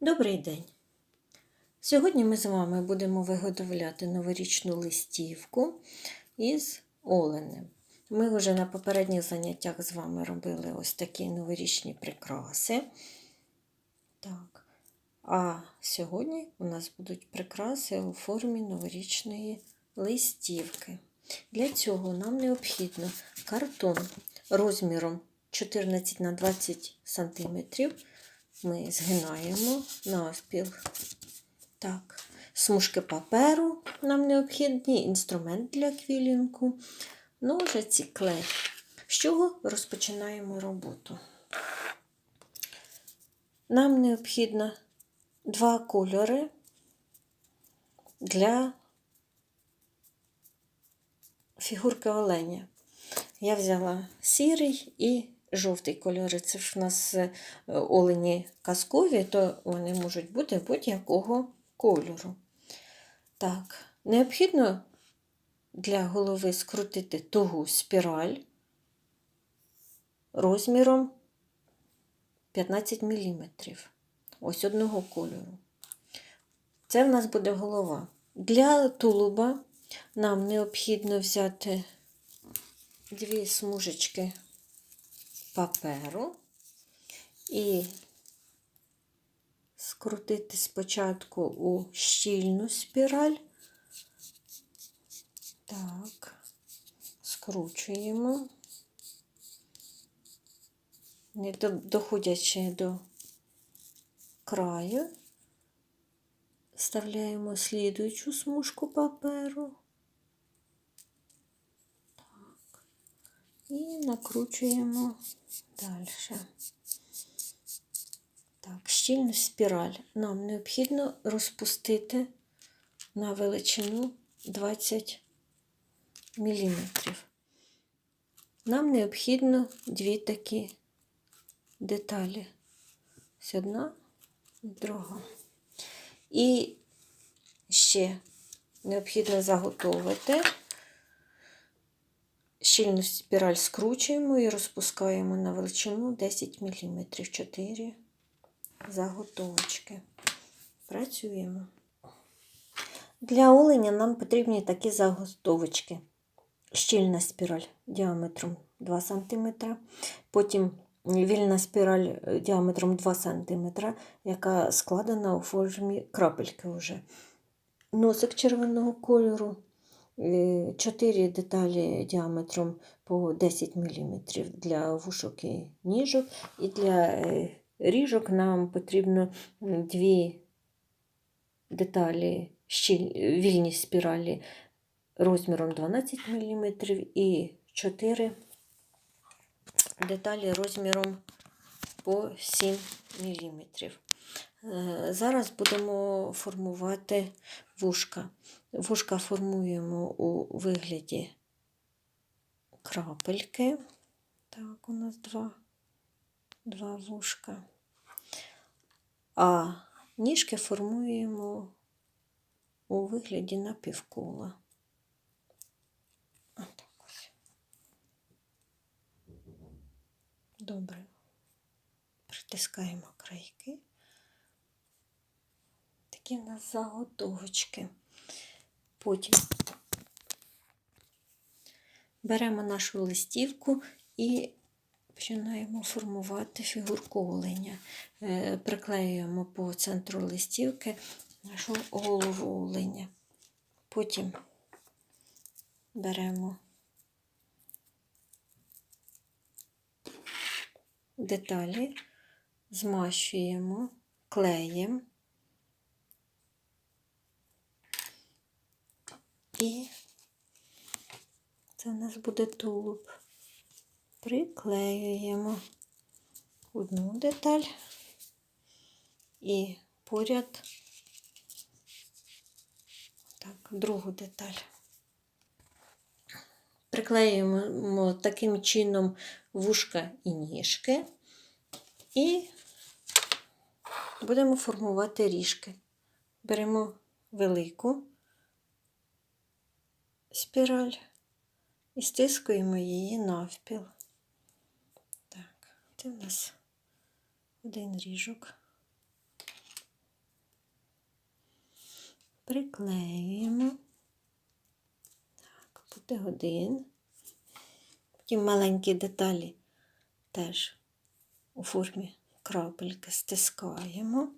Добрий день! Сьогодні ми з вами будемо виготовляти новорічну листівку із оленем. Ми вже на попередніх заняттях з вами робили ось такі новорічні прикраси. Так. А сьогодні у нас будуть прикраси у формі новорічної листівки. Для цього нам необхідно картон розміром 14 на 20 см ми згинаємо навпіл. Так, смужки паперу нам необхідні, інструмент для квілінгу, ножиці, клей. З чого розпочинаємо роботу? Нам необхідно два кольори для фігурки оленя. Я взяла сірий і жовтий кольори. Це ж в нас е, олені казкові, то вони можуть бути будь-якого кольору. Так, необхідно для голови скрутити тугу спіраль розміром 15 мм. Ось одного кольору. Це в нас буде голова. Для тулуба нам необхідно взяти дві смужечки паперу і скрутити спочатку у щільну спіраль. Так, скручуємо, не доходячи до краю, вставляємо слідуючу смужку паперу. І накручуємо далі. Так, щільну спіраль нам необхідно розпустити на величину 20 мм. Нам необхідно дві такі деталі. Ось одна і друга. І ще необхідно заготовити щільну спіраль скручуємо і розпускаємо на величину 10 мм 4 заготовочки. Працюємо. Для оленя нам потрібні такі заготовочки. Щільна спіраль діаметром 2 см, потім вільна спіраль діаметром 2 см, яка складена у формі крапельки вже. Носик червоного кольору, 4 деталі діаметром по 10 мм для вушок і ніжок. І для е, ріжок нам потрібно дві деталі вільні спіралі розміром 12 мм і 4 деталі розміром по 7 мм. Е, зараз будемо формувати вушка. Вушка формуємо у вигляді крапельки. Так, у нас два, два вушка. А ніжки формуємо у вигляді напівкола. Отак ось. Добре. Притискаємо крайки. Такі в нас заготовочки. Потім беремо нашу листівку і починаємо формувати фігурку оленя. Е, приклеюємо по центру листівки нашу голову оленя. Потім беремо деталі, змащуємо клеєм. І це у нас буде тулуб. Приклеюємо одну деталь і поряд так, другу деталь. Приклеюємо таким чином вушка і ніжки і будемо формувати ріжки. Беремо велику спіраль і стискуємо її навпіл. Так, це в нас один ріжок. приклеюємо. Так, буде один. Потім маленькі деталі теж у формі крапельки стискаємо,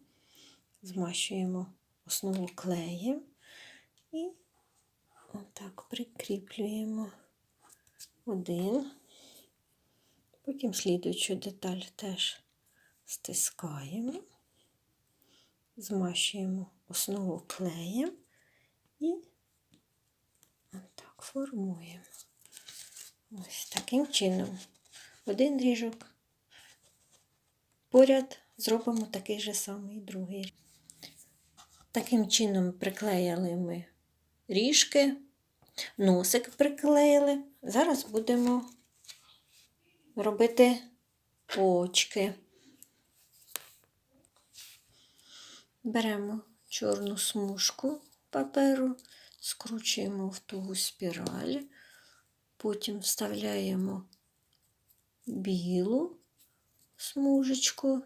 змащуємо основу клеєм і отак прикріплюємо один. Потім слідуючу деталь теж стискаємо, змащуємо основу клеєм і отак формуємо. Ось таким чином. Один ріжок. Поряд зробимо такий же самий другий. Таким чином приклеїли ми ріжки, носик приклеїли. Зараз будемо робити очки. Беремо чорну смужку паперу, скручуємо в тугу спіраль, потім вставляємо білу смужечку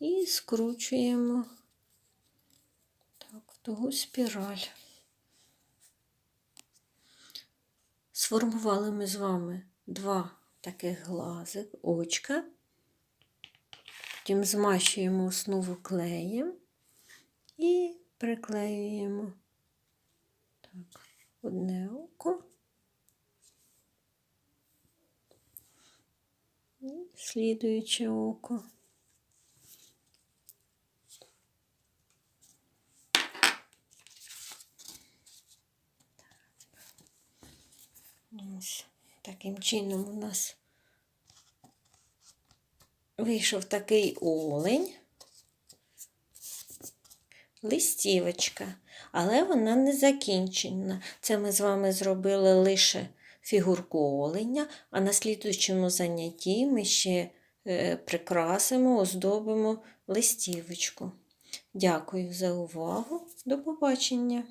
і скручуємо так, в тугу спіраль. Сформували ми з вами два таких глазик, очка. Потім змащуємо основу клеєм і приклеюємо так, одне око. І слідуюче око. Ось таким чином у нас вийшов такий олень, листівочка, але вона не закінчена. Це ми з вами зробили лише фігурку оленя, а на слідуючому занятті ми ще е, прикрасимо, оздобимо листівочку. Дякую за увагу. До побачення!